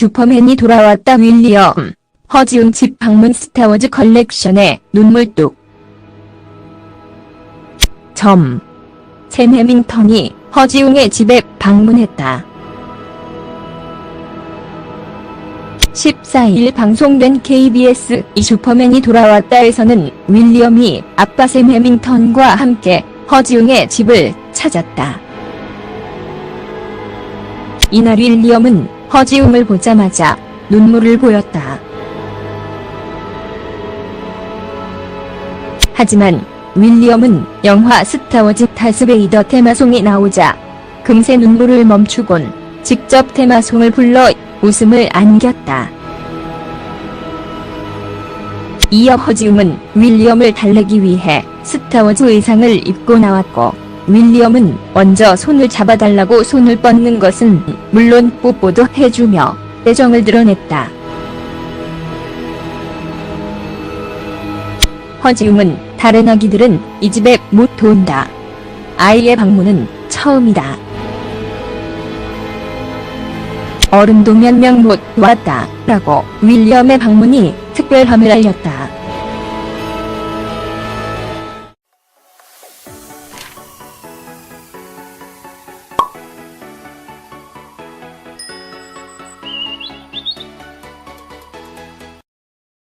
슈퍼맨이 돌아왔다 윌리엄. 허지웅 집 방문 스타워즈 컬렉션에 눈물 뚝. 점. 샘 해밍턴이 허지웅의 집에 방문했다. 14일 방송된 KBS 이 슈퍼맨이 돌아왔다에서는 윌리엄이 아빠 샘 해밍턴과 함께 허지웅의 집을 찾았다. 이날 윌리엄은 허지웅을 보자마자 눈물을 보였다. 하지만 윌리엄은 영화 스타워즈 다스베이더 테마송이 나오자 금세 눈물을 멈추곤 직접 테마송을 불러 웃음을 안겼다. 이어 허지웅은 윌리엄을 달래기 위해 스타워즈 의상을 입고 나왔고 윌리엄은 먼저 손을 잡아달라고 손을 뻗는 것은 물론 뽀뽀도 해주며 애정을 드러냈다. 허지웅은 다른 아기들은 이 집에 못 돈다. 아이의 방문은 처음이다. 어른도 몇 명 못 왔다. 라고 윌리엄의 방문이 특별함을 알렸다.